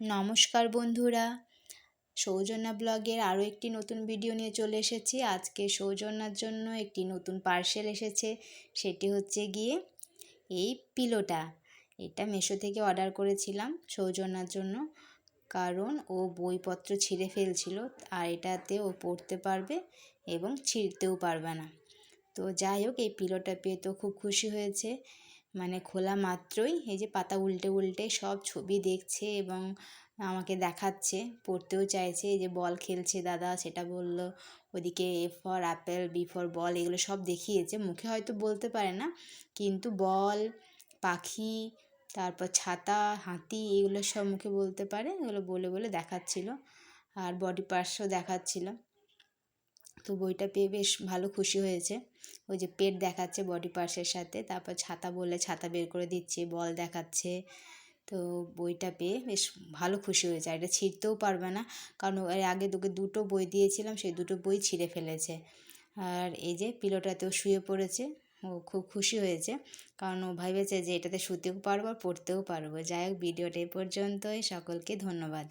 নমস্কার বন্ধুরা। সৌজন্যা ব্লগের আরও একটি নতুন ভিডিও নিয়ে চলে এসেছি। আজকে সৌজন্যার জন্য একটি নতুন পার্সেল এসেছে, সেটি হচ্ছে গিয়ে এই পিলোটা। এটা মেশো থেকে অর্ডার করেছিলাম সৌজন্যার জন্য, কারণ ও বইপত্র ছিঁড়ে ফেলছিল আর এটাতে ও পড়তে পারবে এবং ছিঁড়তেও পারবে না। তো যাই হোক, এই পিলোটা পেয়ে তো খুব খুশি হয়েছে। মানে খোলা মাত্রই এই যে পাতা উল্টে উল্টে সব ছবি দেখছে এবং আমাকে দেখাচ্ছে, পড়তেও চাইছে, এই যে বল খেলছে দাদা, সেটা বলল, ওদিকে A for apple B for ball এগুলো সব দেখিয়েছে। মুখে হয়তো বলতে পারে না, কিন্তু বল, পাখি, তারপর ছাতা, হাতি, এগুলো সব মুখে বলতে পারে, এগুলো বলে বলে দেখাচ্ছিল আর বডি পার্টসও দেখাচ্ছিল। তো বইটা পেয়ে বেশ ভালো খুশি হয়েছে। ওই যে পেট দেখাচ্ছে বডি পার্টসের সাথে, তারপর ছাতা বললে ছাতা বের করে দিচ্ছে, বল দেখাচ্ছে। তো বইটা পেয়ে বেশ ভালো খুশি হয়েছে, আর এটা ছিঁড়তেও পারবে না, কারণ এর আগে তোকে দুটো বই দিয়েছিলাম, সেই দুটো বই ছিঁড়ে ফেলেছে। আর এই যে পিলোটাতেও শুয়ে পড়েছে, ও খুব খুশি হয়েছে, কারণ ও ভেবেছে যে এটাতে শুতেও পারব আর পড়তেও পারব। যাই হোক, ভিডিওটা এ পর্যন্তই, সকলকে ধন্যবাদ।